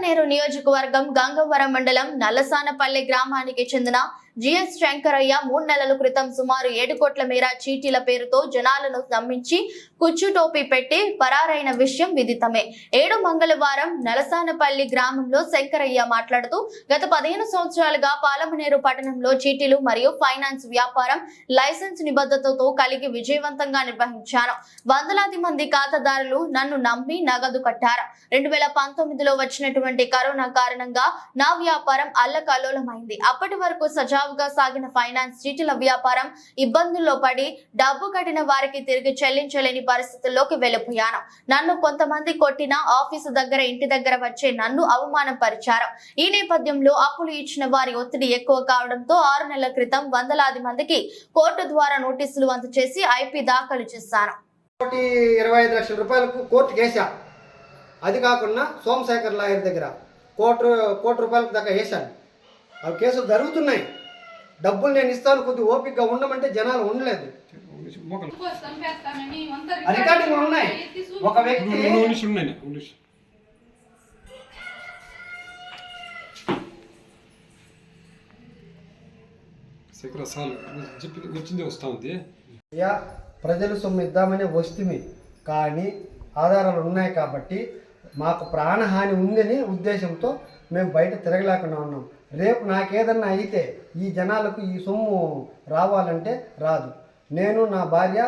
నేరు నియోజకవర్గం గంగవరం మండలం నల్లసానపల్లి గ్రామానికి చెందిన జిఎస్ శంకరయ్య మూడు నెలల క్రితం సుమారు ఏడు కోట్ల మేర చీటీల పేరుతో జనాలను నమ్మించి కుచ్చు టోపీ పెట్టి పరారైన విషయం విదితమే. ఏడు మంగళవారం నలసానపల్లి గ్రామంలో శంకరయ్య మాట్లాడుతూ గత పదిహేను సంవత్సరాలుగా పాలమనేరు పట్టణంలో చీటీలు మరియు ఫైనాన్స్ వ్యాపారం లైసెన్స్ నిబద్ధతతో కలిగి విజయవంతంగా నిర్వహించాను వందలాది మంది ఖాతాదారులు నన్ను నమ్మి నగదు కట్టారు. రెండు వేల పంతొమ్మిదిలో వచ్చినటువంటి కరోనా కారణంగా నా వ్యాపారం అల్లకల్లోలమైంది. అప్పటి వరకు సజావుగా సాగిన ఫైనాన్స్ చీటీల వ్యాపారం ఇబ్బందుల్లో పడి డబ్బు కట్టిన వారికి తిరిగి చెల్లించలేని పరిస్థితుల్లోకి వెళ్ళిపోయాను. నన్ను కొంతమంది కొట్టిన ఆఫీసు దగ్గర ఇంటి దగ్గర వచ్చే నన్ను అవమానం పరిచారు ఈ నేపథ్యంలో అప్పులు ఇచ్చిన వారి ఒత్తిడి ఎక్కువ కావడంతో ఆరు నెలల క్రితం వందలాది మందికి కోర్టు ద్వారా నోటీసులు అందజేసి ఐపీ దాఖలు చేశాను. కోటి ఇరవై ఐదు లక్షల రూపాయలకు కోర్టు అది కాకుండా సోమశేఖర్ లాయర్ దగ్గర కోటి కోటి రూపాయలకు దాకా వేశాను. అవి కేసులు జరుగుతున్నాయి. డబ్బులు నేను ఇస్తాను కొద్ది ఓపికగా ఉండమంటే జనాలు ఉండలేదు. రికార్డింగ్లు ఉన్నాయి. ఒక వ్యక్తి వచ్చింది వస్తా ఉంది. యా ప్రజలు సొమ్ము ఇద్దామని వస్తుమి కానీ ఆధారాలు ఉన్నాయి కాబట్టి మాకు ప్రాణహాని ఉందని ఉద్దేశంతో మేము బయట తిరగలేకుండా ఉన్నాం. రేపు నాకేదన్నా అయితే ఈ జనాలకు ఈ సొమ్ము రావాలంటే రాదు. నేను నా భార్య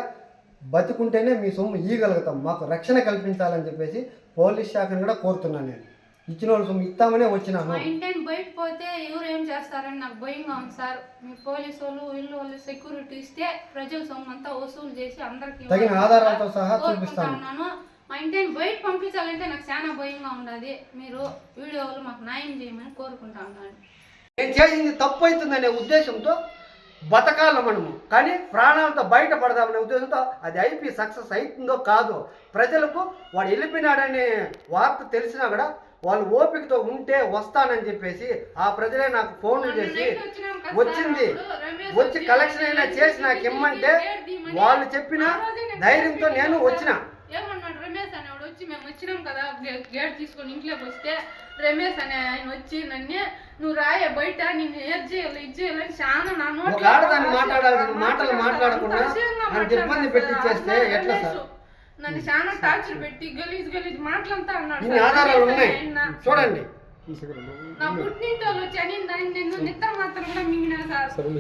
బతికుంటేనే మీ సొమ్ము ఇయ్యగలుగుతాం. మాకు రక్షణ కల్పించాలని చెప్పేసి పోలీస్ శాఖను కూడా కోరుతున్నాను నేను. ఇచ్చిన వాళ్ళు సొమ్ము ఇస్తామనే వచ్చినాను ఇంటిని బయట పోతే ఎవరు ఏం చేస్తారని నాకు భయంగా ఉంది సార్. మీ పోలీసు వాళ్ళు ఇల్లు వాళ్ళు సెక్యూరిటీ ఇస్తే ప్రజల సొమ్ము అంతా వసూలు చేసి అందరికి తగిన ఆధారాలతో సహా చూపిస్తాను. మా ఇంటిని బయట పంపించాలంటే నాకు చాలా భయంగా ఉండదు. మీరు వీడియోలు మాకు న్యాయం చేయమని కోరుకుంటా ఉన్నాను. నేను చేసింది తప్పు అవుతుందనే ఉద్దేశంతో బతకాల మనము. కానీ ప్రాణాలతో బయటపడదామనే ఉద్దేశంతో అది ఐపీ సక్సెస్ అవుతుందో కాదో ప్రజలకు వాడు వెళ్ళిపోయినాడనే వార్త తెలిసినా కూడా వాళ్ళు ఓపికతో ఉంటే వస్తానని చెప్పేసి ఆ ప్రజలే నాకు ఫోన్లు చేసి వచ్చింది. వచ్చి కలెక్షన్ అయినా చేసి నాకు ఇమ్మంటే వాళ్ళు చెప్పిన ధైర్యంతో నేను వచ్చిన. ఏమన్నాడు రమేష్ అనేవాడు వచ్చి మేము వచ్చినాం కదా గేట్ తీసుకొని ఇంట్లోకి వస్తే రమేష్ అనే ఆయన వచ్చి నన్ను నువ్వు రాయ బయట నేను ఏది చేయాలి ఇది చేయాలని చాలా నా రాసి మాట్లాడాల్సిన. మాటలు మాట్లాడకుండా ఇబ్బంది ఎట్లా. సార్? నన్ను చాలా టార్చర్ పెట్టి గలీజ్ గలీజ్ మాటలంతా అన్నాడు. చూడండి నా పుట్టింటోళ్ళు వచ్చి అని నిద్ర మాత్రం కూడా మింగినా సరే